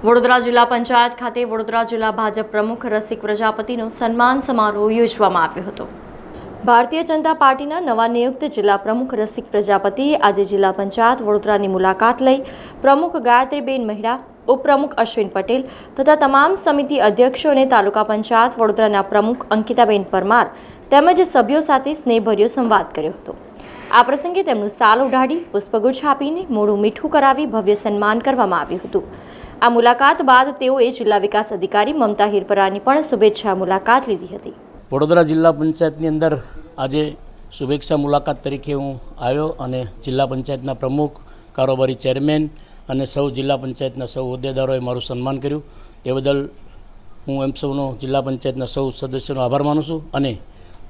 વડોદરા જિલ્લા પંચાયત ખાતે વડોદરા જિલ્લા ભાજપ પ્રમુખ રસિક પ્રજાપતિનો સન્માન સમારોહ યોજવામાં આવ્યો હતો. ભારતીય જનતા પાર્ટીના નવા નિયુક્ત જિલ્લા પ્રમુખ રસિક પ્રજાપતિએ આજે જિલ્લા પંચાયત વડોદરાની મુલાકાત લઈ પ્રમુખ ગાયત્રીબેન મહેડા ઉપપ્રમુખ અશ્વિન પટેલ તથા તમામ સમિતિ અધ્યક્ષો અને તાલુકા પંચાયત વડોદરાના પ્રમુખ અંકિતાબેન પરમાર તેમજ સભ્યો સાથે સ્નેહભર્યો સંવાદ કર્યો હતો. આ પ્રસંગે તેમનું સાલ ઉઢાડી, પુષ્પગુચ્છ આપીને મોડું મીઠું કરાવી ભવ્ય સન્માન કરવામાં આવ્યું હતું. આ મુલાકાત બાદ તેઓએ જિલ્લા વિકાસ અધિકારી મમતા હિરપરાની પણ શુભેચ્છા મુલાકાત લીધી હતી. વડોદરા જિલ્લા પંચાયતની અંદર આજે શુભેચ્છા મુલાકાત તરીકે હું આવ્યો અને જિલ્લા પંચાયતના પ્રમુખ, કારોબારી ચેરમેન અને સૌ જિલ્લા પંચાયતના સૌ હોદ્દેદારોએ મારું સન્માન કર્યું. તે બદલ હું એમ સૌનો જિલ્લા પંચાયતના સૌ સદસ્યોનો આભાર માનું છું અને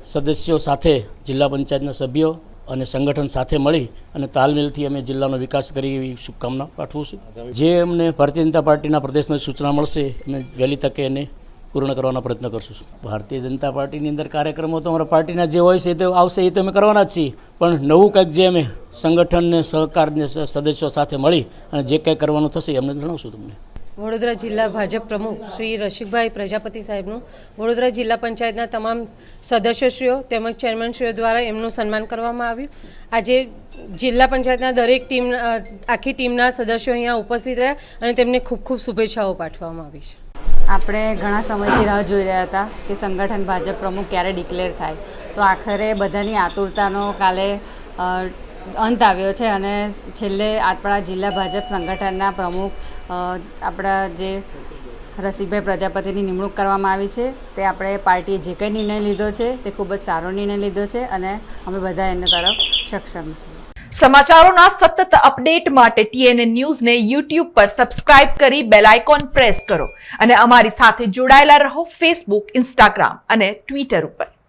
સદસ્યો સાથે જિલ્લા પંચાયતના સભ્યો અને સંગઠન સાથે મળી અને તાલમેલથી અમે જિલ્લાનો વિકાસ કરી એવી શુભકામના પાઠવું છું. જે અમને ભારતીય જનતા પાર્ટીના પ્રદેશમાં સૂચના મળશે, અમે વહેલી તકે એને પૂર્ણ કરવાનો પ્રયત્ન કરશું. ભારતીય જનતા પાર્ટીની અંદર કાર્યક્રમો તો અમારા પાર્ટીના જે હોય છે તે આવશે, એ તો અમે કરવાના જ છીએ. પણ નવું કંઈક જે અમે સંગઠનને, સહકારને સદસ્યો સાથે મળી અને જે કંઈ કરવાનું થશે એ અમને જણાવશું તમને. વડોદરા જિલ્લા ભાજપ પ્રમુખ શ્રી રસિકભાઈ પ્રજાપતિ સાહેબનું. વડોદરા જિલ્લા પંચાયતના તમામ સદસ્યશ્રીઓ તેમજ ચેરમેનશ્રીઓ દ્વારા એમનું સન્માન કરવામાં આવ્યું. આજે જિલ્લા પંચાયતના દરેક ટીમ આખી ટીમના સદસ્યો અહીંયા ઉપસ્થિત રહ્યા અને તેમને ખૂબ ખૂબ શુભેચ્છાઓ પાઠવવામાં આવી છે. આપણે ઘણા સમયથી રાહ જોઈ રહ્યા હતા કે સંગઠન ભાજપ પ્રમુખ ક્યારે ડિક્લેર થાય. તો આખરે બધાની આતુરતાનો કાલે અંત આવ્યો છે અને છેલ્લે આપણા જિલ્લા ભાજપ સંગઠનના પ્રમુખ આપણા જે રસિકભાઈ પ્રજાપતિની નિમણૂક કરવામાં આવી છે, તે આપણે પાર્ટીએ જે કંઈ નિર્ણય લીધો છે, તે ખૂબ જ સારો નિર્ણય લીધો છે અને અમે બધા એના તરફ સક્ષમ છીએ. સમાચારોના સતત અપડેટ માટે ટીએનએ ન્યૂઝને યુટ્યુબ પર સબસ્ક્રાઇબ કરી બેલ આઇકોન પ્રેસ કરો અને અમારી સાથે જોડાયેલા રહો ફેસબુક ઇન્સ્ટાગ્રામ અને ટ્વિટર ઉપર.